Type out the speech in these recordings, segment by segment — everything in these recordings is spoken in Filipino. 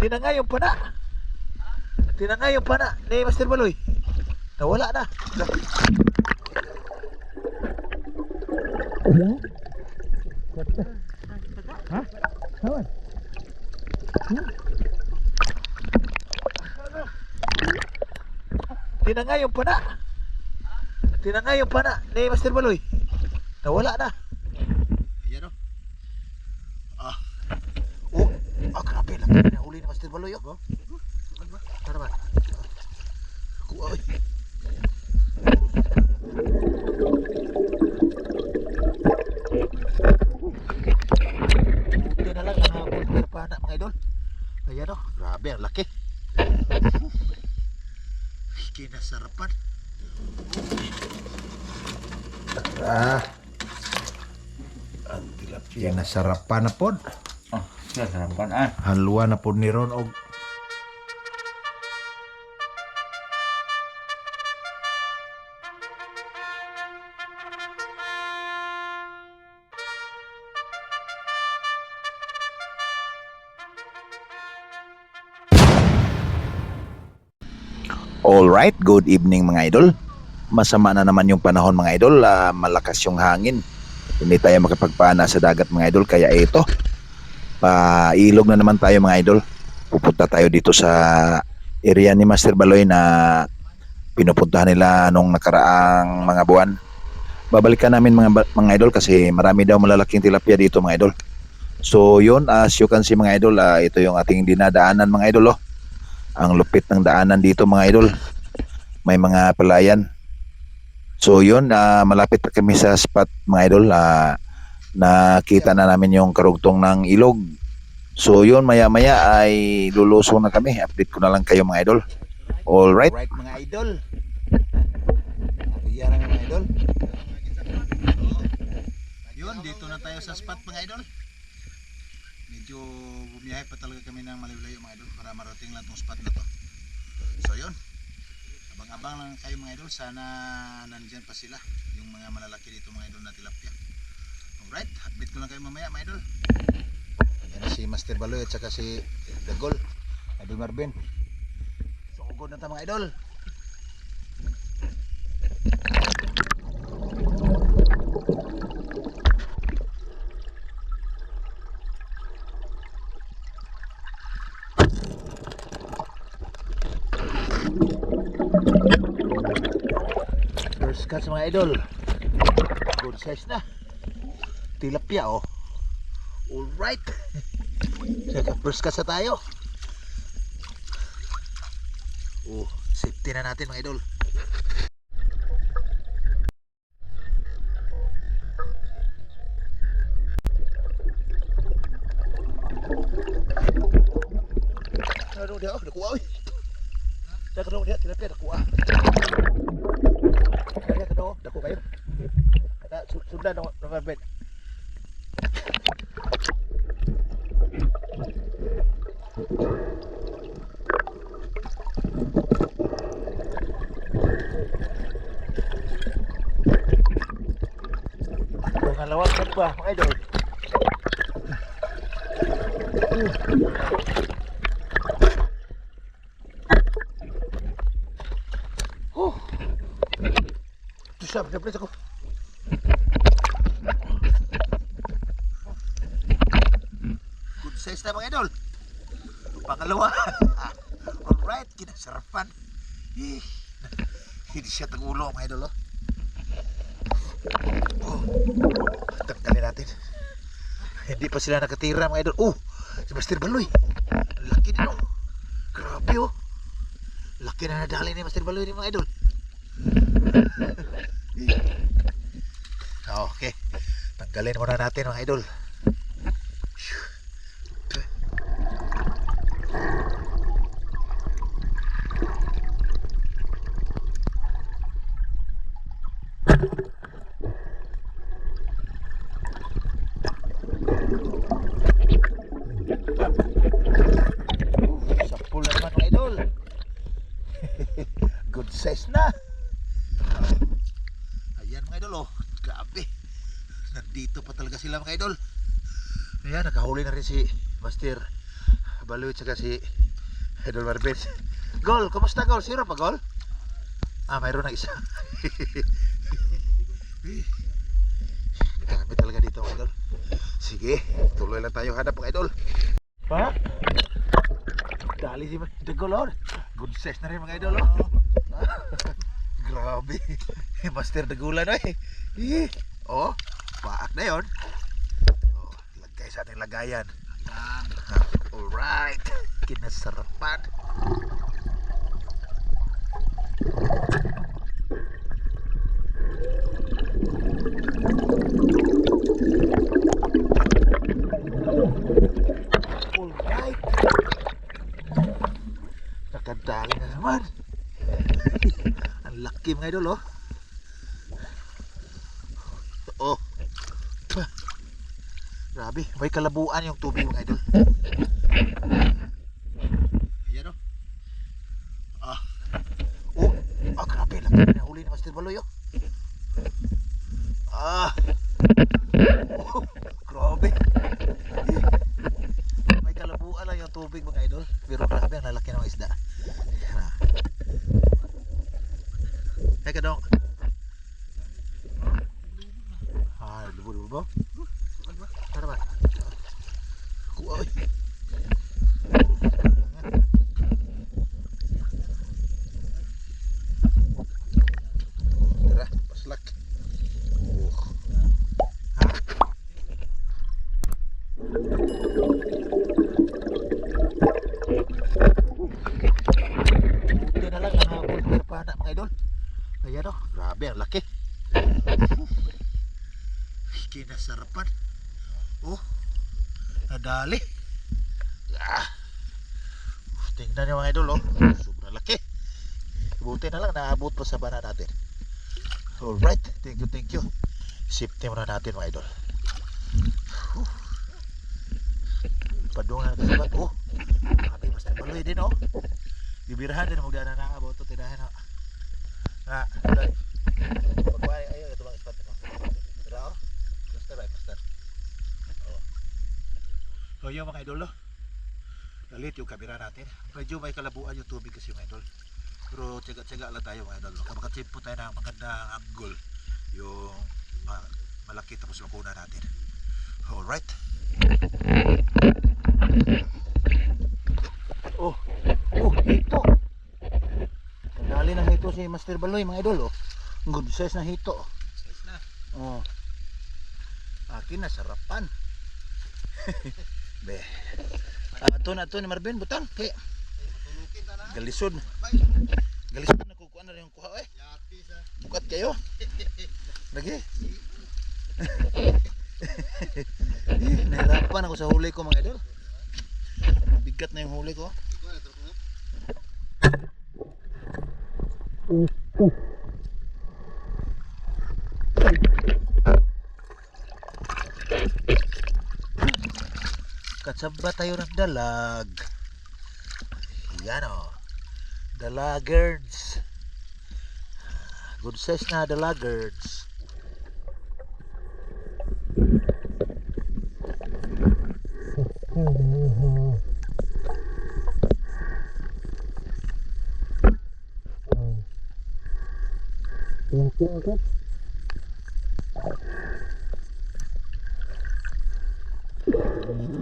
Tinangay yung pana. Tinangay yung pana ni Master Baloy. Nawala na. Ha? Sawan? Tinangay yung pana. Tinangay yung pana ni Master Baloy. Nawala na. Ayan o. Ah. Oh, ah, grabe lang. Nahuli ni Master Baloy oh. Tara ba? Kuha oy. Buti na lang nahabol pero pana mga idol. Ayan oh, grabe ang laki. Kinasarapan. Ah. Ang tilapia na sarapan na pod. Oh, siya sarapan ah. Halwa na pod ni Ron og Alright, good evening mga idol. Masama na naman yung panahon mga idol, ah, malakas yung hangin. Hindi tayo makapagpana sa dagat mga idol, kaya ito, pailog na naman tayo mga idol. Pupunta tayo dito sa area ni Master Baloy na pinupuntahan nila nung nakaraang mga buwan. Babalikan namin mga, mga idol kasi marami daw malalaking tilapia dito mga idol. So yun, as you can see mga idol, ah, ito yung ating dinadaanan mga idol. Oh ang lupit ng daanan dito mga idol. May mga palayan. So yun ah, malapit na kami sa spot mga idol. Ah, nakita na namin yung karugtong ng ilog. So yun maya maya ay lulusong na kami. Update ko na lang kayo mga idol. Alright Alright mga idol. Ang mga idol. Yun, dito na tayo sa spot mga idol. Medyo bumiyahe pa talaga kami ng malayo mga idol para marating lang tong spot na to. So yun. Abang-abang lang kayo mga idol. Sana nandyan pa sila. Yung mga malalaki dito mga idol na tilapia. Alright, update ko lang kayo mamaya mga idol. Ayan na si Master Baloy at saka si Dagol. Idol Marvin. So, ugod na tayo mga idol. Catch mga idol. Good size na. Tilapia oh. Alright. Saka first catch na tayo. Oh, safety na natin mga idol. Ano dia? Oh, nakuha oy. Dah kena dia tilapia nakuha. Kaya kena dako kayo. Ada su- sudah no no bed. Pangalawang kan ba, mga idol? Oh. Susah, benar aku. Good size na mga idol. Pangalawa. Alright, kinasarapan. Eh, Hindi siya tagulo mga idol. Oh. Oh. Tanggalin natin. Hindi pa sila nakatira mga idol. Oh, si Master Baloy. Laki din oh. Grabe oh. Laki na nadali ni Master Baloy ni mga idol. okay. Tanggalin muna natin mga idol. Mga idol. Ayan, nakahuli na rin si Master Baloy tsaka si Idol Marvin. Gol, kumusta Gol? Sino pa Gol? Ah, mayroon na isa. Dami talaga dito mga idol. Sige, tuloy lang tayo hanap mga idol. Pa? Dali si The Gol oh. Good size na rin mga idol oh. Grabe. Master Dagulan eh. Eh. Oh, paak na yon. Sa ating lagayan. Yan. Alright. Kinasarapan. Alright. Nakadali na naman. Ang laki mga idol oh. Oh. Grabe, may kalabuan yung tubig mga idol. Ayan oh. Ah. Oh, ah grabe, laki na huli ni Master Baloy oh. Ah. Oh, grabe. May kalabuan lang yung tubig mga idol. Pero grabe, ang lalaki ng isda. Ah. Hey, kadong. Ah, lubo-lubo ba? Tara ba? Kuha, oy. Tara, paslak. Oh. Ha? Buti na lang nahabol ko pa na mga idol. Ayan o, grabe ang laki. Kinasarapan. Oh, nadali. Ah. Tingnan niyo mga idol oh. Sobrang laki. Buti na lang naabot pa sa bana natin. Alright, thank you, thank you. Safety muna natin mga idol. Whew. Padungan natin sa bato. Oh, grabe mas nabaloy din oh. Bibirahan din mo gana na abot to tirahan na. Ha, dai. Pagway ayo ito bang spot mo. Tara oh. Master right, master. Oh. Oh, yung mga idol oh. Dalit yung kamera natin. Medyo may kalabuan yung tubig kasi mga idol. Pero tiyaga-tiyaga lang tayo mga idol. Baka makachip po tayo ng magandang angle. Yung ma- malaki tapos lakuna natin. Alright. Oh, oh, hito. Kadali ng hito si Master Baloy mga idol oh. Good size na hito. Size na. Oh. Akin na sarapan. Be. Ito na ito ni Marvin butang kay Galisod. Galisod na kukuha na yung kuha eh. Bukat kayo. Lagi. Nahirapan ako sa huli ko mga idol. Bigat na yung huli ko. Katsaba tayo ng dalag. Yan o. Dalagirds. Good size na dalagirds.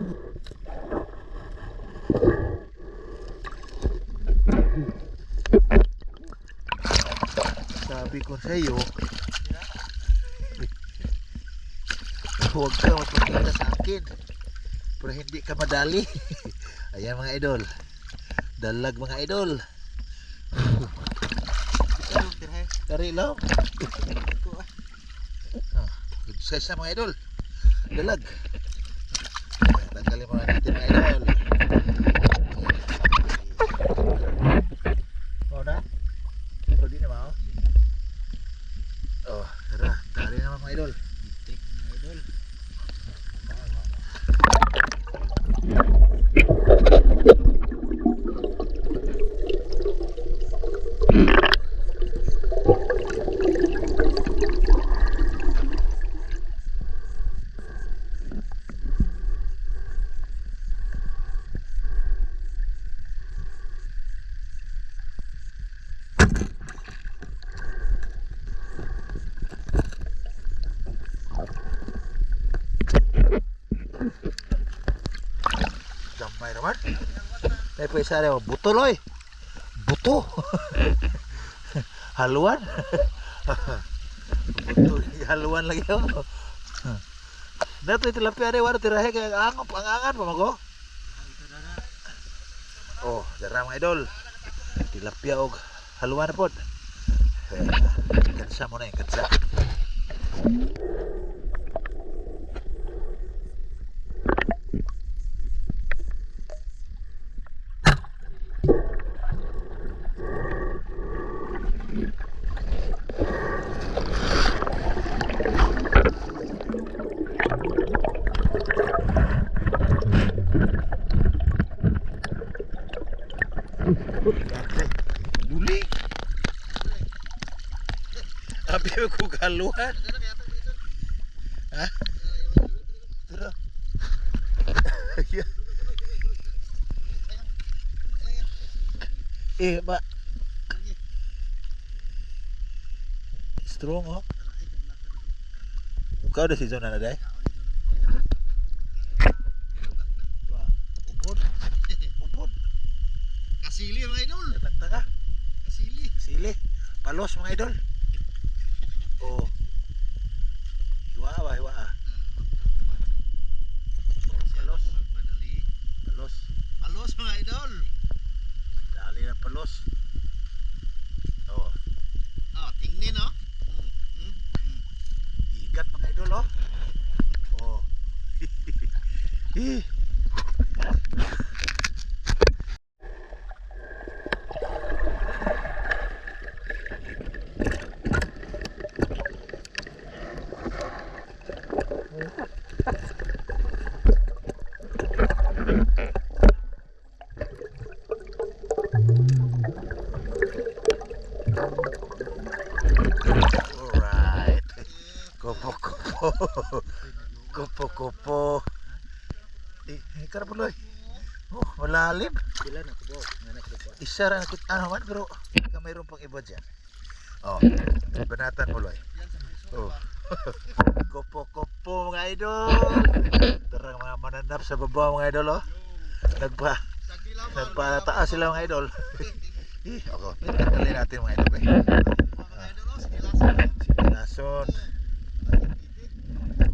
Sabi ko sa iyo, huwag ka magpakita sa akin. Pero hindi ka madali. Ayan mga idol. Dalag mga idol. Dari lang. Ah, good size na mga idol. Dalag. Tanggalin muna natin mga idol. Mau na? Pero di. Oh, tara, dali naman mga idol. Take mga idol. May naman. May pa isa rin, buto loy. Buto. haluan. buto, haluan lagi yun. Dato tilapia rin, wala tirahe kaya ang pangangan pa mago. Oh, dara mga idol. Tilapia og haluan. Eh, kansa mo na yung kansa. Abi ko kaluan. Ha? Tara. eh, ba? Strong, oh. Ikaw na si John na day? Upod. Upod. Kasili mga idol. Tatang-tanga. Kasili. Sili. Palos mga idol. Oh. Hiwa ba, hiwa ah. Oh, palos. Madali. Palos. Palos mga idol. Dali na palos. Oh. Oh, tingnin no. Mm, mm, mm. Igat mga idol oh. Oh. Eh. Alright. Kopo kopo. Kopo kopo. Eh, eh kara puloy. Oh, malalim. Sila na kubo. Isa ra nakit man pero ka mayroon pang iba diyan. Oh, banatan puloy. Oh. kopo kopo mga idol. Tara mga mananap sa baba mga idol oh. Nagpa nagpataas sila mga idol. Ih, ako. Pinatali natin mga idol. Eh. Oh, sige lasan. Sinason.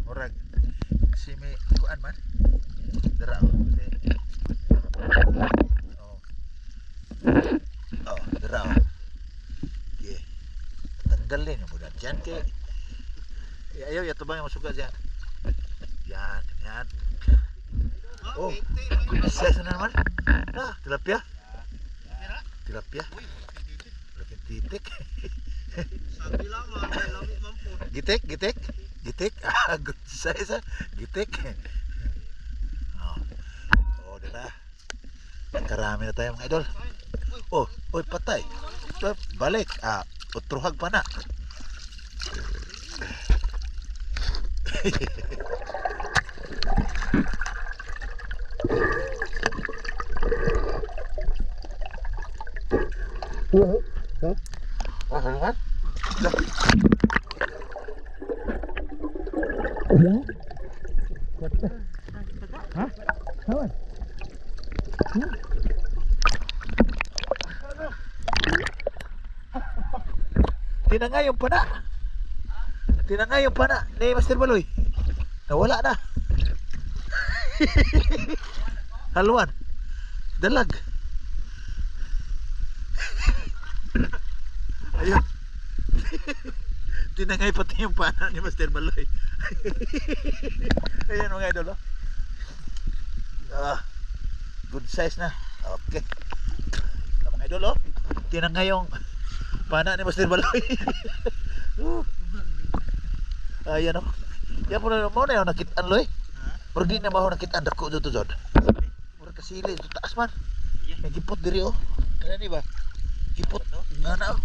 Murag si may kuan man. Dara oh. Si- Oh. Oh, dara oh. Yeah. Tanggalin mo na dyan kay Eh, ayaw yato bang masuka dyan. Yan, yan. Oh, Oh, kete, mga Good idol. size na naman. Ah, tilapia. Tira. Tilapia. Uy, titik. Laking titik. Gitik. Ah, good size ah. Gitik. Oh. Oh, dala. Karami na tayo mga idol. Oh, oy patay. Balik. Ah, utruhag pa na. Oh, salamat. Tinangay yung pana. Tinangay yung pana ni Master Baloy. Nawala na. Haluan. Dalag. Ayun. Tinangay pati yung pana ni Master Baloy. Ayan mga idol. Oh. Ah, good size na. Okay. Ah, Mga idol, oh. Tinangay yung pana ni Master Baloy. Uh. Ayan oh. Yan po na mo na yung nakitaan loy. Pero di na mo nakitaan dako dito jod. Mura kasili ito taas man. May gipot diri oh. Kana ni ba? Gipot nga na oh.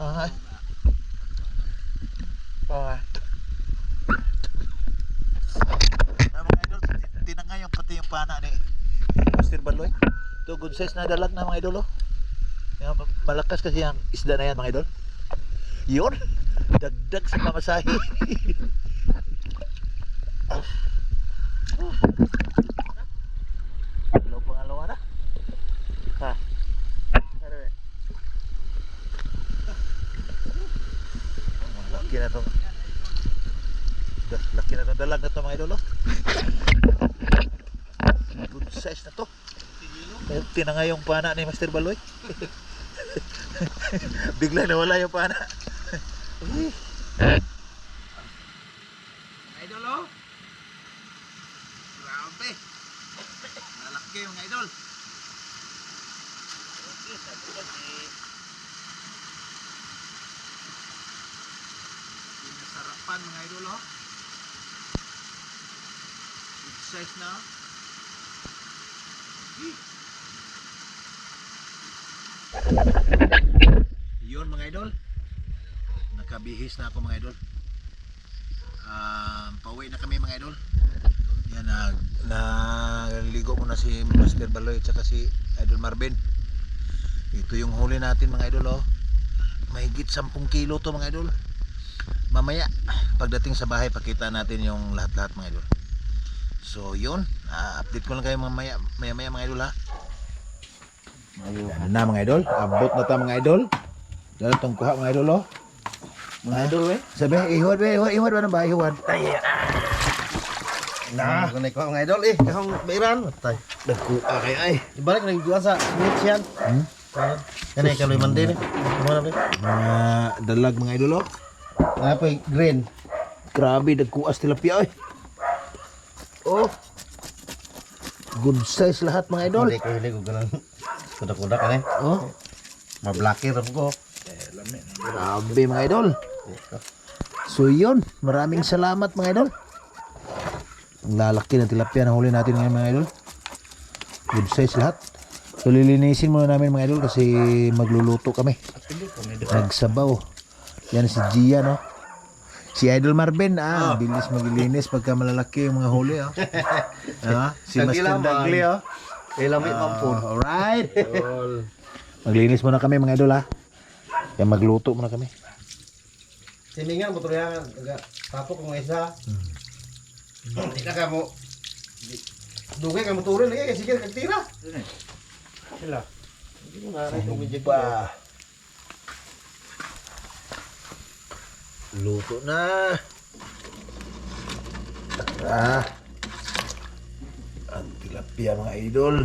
Ah. Ah. Ah, mga idol, tinangay yung pati yung pana ni Master Baloy. Ito good size na dalag na mga idol oh. Ma- malakas kasi ang isda na yan mga idol. Yun. Dagdag sa pamasahe. Hello pangalawa na. Ha. Ano eh? Ang Laki na to. Da- Laki na mga idol. oh. Good size na to. Healthy na nga yung pana ni Master Baloy. Bigla nawala yung pana. Idol oh. Grabe. Malaki yung idol. Pinasarapan mga idol oh. Size na. Yun mga idol. Nakabihis na ako mga idol. Um, pauwi na kami mga idol. Yan, nag naligo muna si Master Baloy at saka si Idol Marvin. Ito yung huli natin mga idol oh. Mahigit 10 kilo to mga idol. Mamaya, pagdating sa bahay, pakita natin yung lahat-lahat mga idol. So yun, ah, update ko lang kayo mamaya, maya-maya mga idol ha. Ano na mga idol, abot na ta mga idol. Dala tong kuha mga idol oh. Mga idol eh. Sabi, ihuwad ba, ihuwad, ihuwad ba na ba, ihuwad. Ay, Nah, kung ko mga idol eh, kahong bairan. Tay. Dagko ah, kay ay. Ibalik na yung sa minutes yan. Hmm? Yan ay kaloy man din eh. Ano na Mga dalag mga idol oh. Nga po green. Grabe, dagkuas tilapia ay. Oh. Good size lahat mga idol. Hindi ko hindi ko ganun. Kuda-kuda ka eh. Oh. Mablaki rin ko. Grabe mga idol. So yun, maraming salamat mga idol. Ang lalaki ng tilapia na huli natin ngayon mga idol. Good size lahat. So lilinisin muna namin mga idol kasi magluluto kami. Nagsabaw. Yan si Gia no. Si Idol Marvin, ah, bilis maglilinis pagka malalaki yung mga huli, ah. ah si Master Dagli, ah. Kay lamit man po. Ah, alright. Maglinis muna kami mga idol, ah. Kaya magluto muna kami. Siningan mo tuloy yan. Tapok kung isa. Hindi na ka mo. Dugay ka mo tuloy lagi kasi sige kagtira. Sila. Hindi mo na rin kung medyo pa. Luto na. Ah. Ang tilapia mga idol.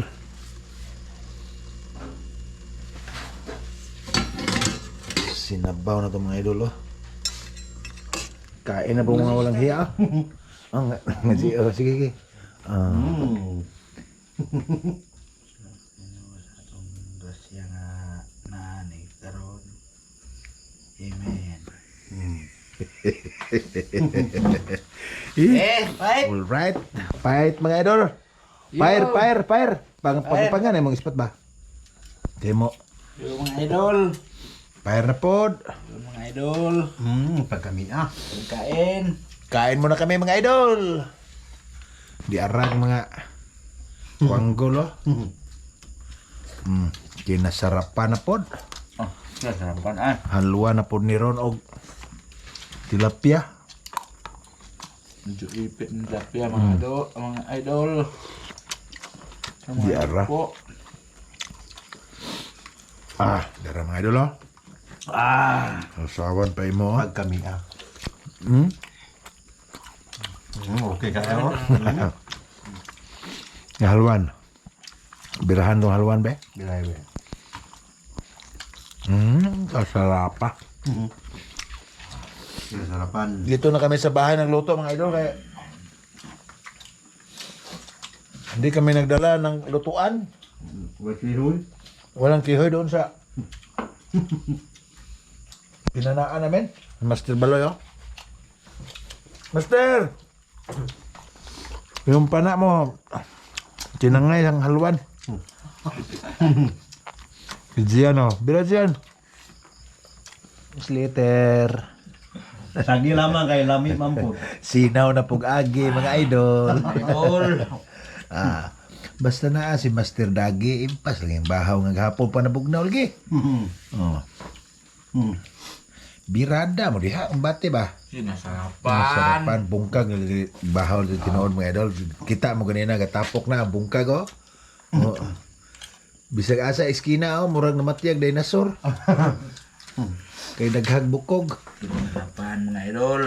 Sinabaw na to mga idol oh. Kain na po mga walang hiya. Oh, sige, sige. Ah. Eh, fight. All right. Fight mga idol. Fire, fire, fire. Pang pagpangan ay mong ispat ba? Demo. Yung mga idol. Fire na pod. Yung mga idol. Hmm, pagkami ah. Kain. Kain muna kami mga idol. Di arang mga wanggol oh. Hmm, kinasarapan na pod. Oh, sasarapan ah. Halwa na pod ni Ron og tilapia. Medyo ipit ng tapya mga idol. Mga idol. Mga Di idol ara. Po. Ah, dara mga idol oh. Ah. Sasawan pa imo. oh. Pagkami ah. Hmm? Hmm, okay ka ano? Nga halwan. Birahan tong halwan be. Bilay be. Hmm, kasarapa. Sarapan. Dito na kami sa bahay nagluto mga idol kaya hindi kami nagdala ng lutuan. Wait, hihoy. Walang kihoy doon sa pinanaan namin. Master Baloy oh. Master! Yung pana mo, tinangay ang halwan. Si Gian oh. Bila Gian. Slater. Sagi lamang kay lami man po. Sinaw na pug agi mga idol. Idol. ah, basta na si Master Dagi impas lang yung bahaw nga gahapon pa nabugnaw lagi. Hmm. Oh. Hmm. Birada mo diha, ang bate ba? Sinasarapan. Sarapan, bungkag, bahaw sa tinood mga idol. Kita mo ganina, gatapok na, bungkag oh. oh. Bisag asa iskina oh, murag namatiyag dinosaur. Kay daghag bukog. Sinasarapan mga idol.